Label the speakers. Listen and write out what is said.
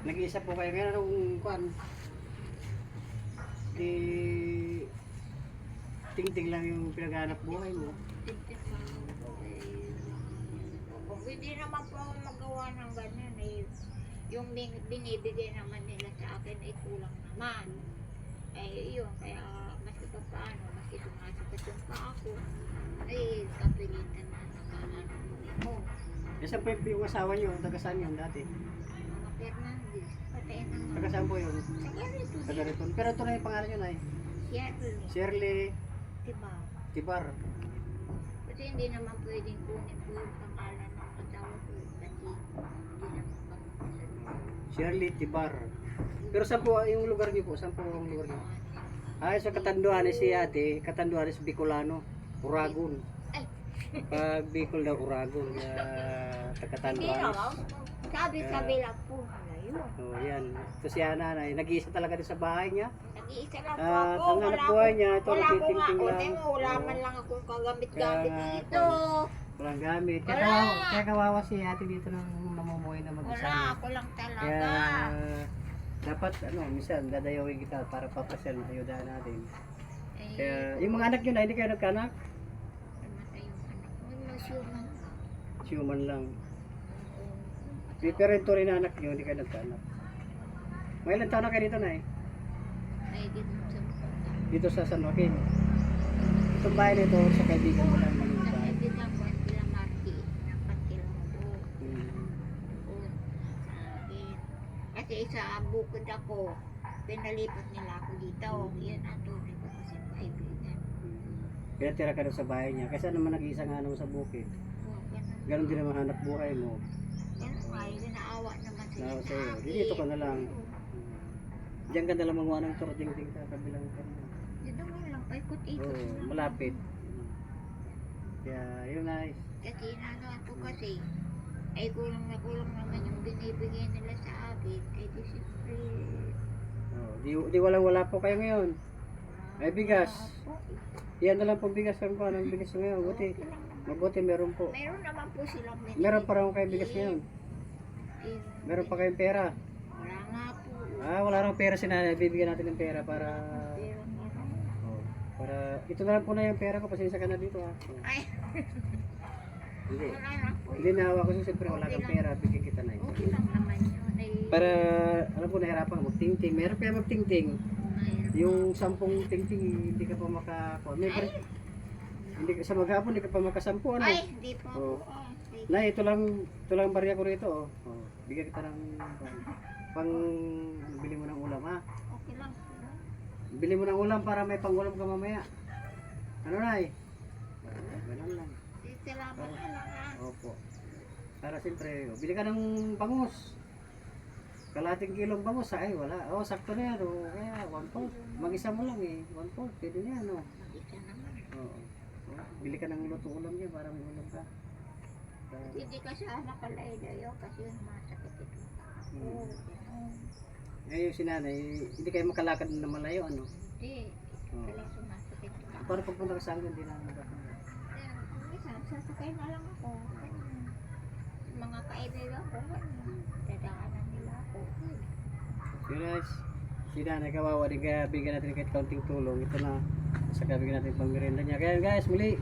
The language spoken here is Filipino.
Speaker 1: Nag-iisa po kayo anong kuan? Di tingting lang yung pinaghanap buhay mo.
Speaker 2: Ako eh. Opo, Hindi naman po ako magawa ng ganyan eh. Yung bin- binibigay naman nila sa akin ay kulang naman. Eh yun, kaya mas pa paano, mas sumasakit yung pa ako. Eh, kapilitan na nakaano mo.
Speaker 1: Kasi po yung- yung asawa niyo, taga saan yun dati?
Speaker 2: Fernandez, patay na nga.
Speaker 1: Taga saan po yun?
Speaker 2: Rito
Speaker 1: Taga rito. Pero ito na yung pangalan niyo na eh.
Speaker 2: Shirley,
Speaker 1: Shirley
Speaker 2: diba?
Speaker 1: Tibar.
Speaker 2: Kasi hindi naman pwedeng kunin po yung pangalan ng asawa ko. Kasi hindi naman pag
Speaker 1: Shirley Tibar. Pero saan po yung lugar niyo po? Saan po ang lugar niyo? Ay, sa Katanduanes si ate, Katanduanes Bicolano, Uragon. Pag Bicol daw Uragon, taga
Speaker 2: Hindi
Speaker 1: Katanduanes.
Speaker 2: Sabi-sabi lang po nila yun.
Speaker 1: Oh, yan. Ito si Ana, na, nag-iisa talaga din sa bahay niya.
Speaker 2: Nag-iisa lang po
Speaker 1: At
Speaker 2: ako.
Speaker 1: ang hanap buhay niya, ito,
Speaker 2: wala ko nga.
Speaker 1: nagtitingting
Speaker 2: O,
Speaker 1: lang.
Speaker 2: mo, wala man lang akong kagamit-gamit
Speaker 1: Kaya-
Speaker 2: dito.
Speaker 1: Walang gamit. Kaya
Speaker 2: Wala.
Speaker 1: kawawa, kaya kawawa si ate dito nang namumuhay na mag-isa.
Speaker 2: Wala, ako lang talaga.
Speaker 1: Kaya dapat ano, minsan dadayawin kita para papasyal na ayudahan natin.
Speaker 2: Eh,
Speaker 1: Kaya yung mga anak nyo na hindi kayo nagkanak,
Speaker 2: namatay yung anak ko. Yung masyuman.
Speaker 1: human lang. May parento rin na anak nyo, hindi kayo nagkanak. May ilang taon na kayo dito na eh.
Speaker 2: Ay, dito sa.
Speaker 1: Dito sa San Joaquin. Itong bahay na ito sa kaibigan mo lang yung
Speaker 2: Sa
Speaker 1: bahay.
Speaker 2: kaibigan ko, sila. Napakilang ko.
Speaker 1: Hmm.
Speaker 2: doon sa akin. Kasi sa bukod ako, pinalipat nila ako dito. Yan ang tunay ko kasi kaibigan.
Speaker 1: Kaya tira ka doon sa bahay niya. Kasi naman nag-iisa nga naman sa bukid.
Speaker 2: Ganun.
Speaker 1: Ganon din naman hanap buhay mo.
Speaker 2: Yun, naawa naman sila
Speaker 1: Naawa
Speaker 2: sa
Speaker 1: sa'yo.
Speaker 2: akin.
Speaker 1: Dito ka na lang. Diyan ka na lang magawa ng turo ding-ding sa kabilang kanya.
Speaker 2: Dito mo lang, paikot-ikot
Speaker 1: Oo,
Speaker 2: lang.
Speaker 1: malapit. Kaya yun ay.
Speaker 2: Kasi inano ako kasi, ay kulang na kulang naman yung binibigay nila sa akin. Ay di siyempre,
Speaker 1: Oh, di, di walang wala po kayo ngayon. Ay, bigas. Yan na lang po bigas ang po. Anong bigas ngayon? Buti.
Speaker 2: Okay.
Speaker 1: Mabuti meron po.
Speaker 2: Meron naman po silang binibigay.
Speaker 1: Meron pa raw kayo bigas ngayon. Meron pa kayong pera.
Speaker 2: Wala nga po.
Speaker 1: Ah, wala raw pera si nanay. Bibigyan natin ng pera para... Oh, para... Ito na lang po na yung pera ko. Pasensya ka na dito ha.
Speaker 2: Ay,
Speaker 1: Hindi.
Speaker 2: wala na po.
Speaker 1: Hindi nahawa ko siyempre wala kang pera. Bigyan kita na
Speaker 2: Okay lang naman yun. Ay,
Speaker 1: Para, alam ko, nahirapan ka magtingting. Meron pa magtingting. Yung sampung tingting, hindi ka pa maka... May hindi ka, sa maghapon, hindi ka pa makasampu, ano?
Speaker 2: ay, di pa
Speaker 1: Oh.
Speaker 2: po. ah. Ay,
Speaker 1: Na, ito lang, ito lang barya ko rito, oh. oh. Bigyan kita ng pang, pang bili mo ng ulam, ha?
Speaker 2: Okay lang po.
Speaker 1: Bili mo ng ulam para may pangulam ka mamaya. Ano na eh? Ganun lang.
Speaker 2: Salamat na lang ah.
Speaker 1: Opo. Para siyempre, oh, bili ka ng bangus. Kalating kilong bangus, ay wala. Oh, sakto na yan, oh. Kaya, one fourth. Mag-isa mo lang eh. One fourth, pwede na yan, oh.
Speaker 2: Mag-isa naman.
Speaker 1: Oo. Oh, bili ka ng luto ulam niya para may ulam ka.
Speaker 2: Hindi ka sana kalaidayo kasi masakit ito.
Speaker 1: Hmm.
Speaker 2: ganun.
Speaker 1: Eh, yung sinanay, hindi kayo makalakad na malayo, ano?
Speaker 2: Hindi,
Speaker 1: Oo.
Speaker 2: kaya sumasakit ito.
Speaker 1: Para pagpunta ka sa akin, hindi na magkapunta.
Speaker 2: Kaya, minsan, sasakay na lang ako. Mga kaibigan ko. Dadaanan nila ako.
Speaker 1: Yun guys, si nanay kawawa, di ka bigyan natin kahit kaunting tulong. Ito na, sa bigyan natin pang merienda niya. Kaya guys, muli,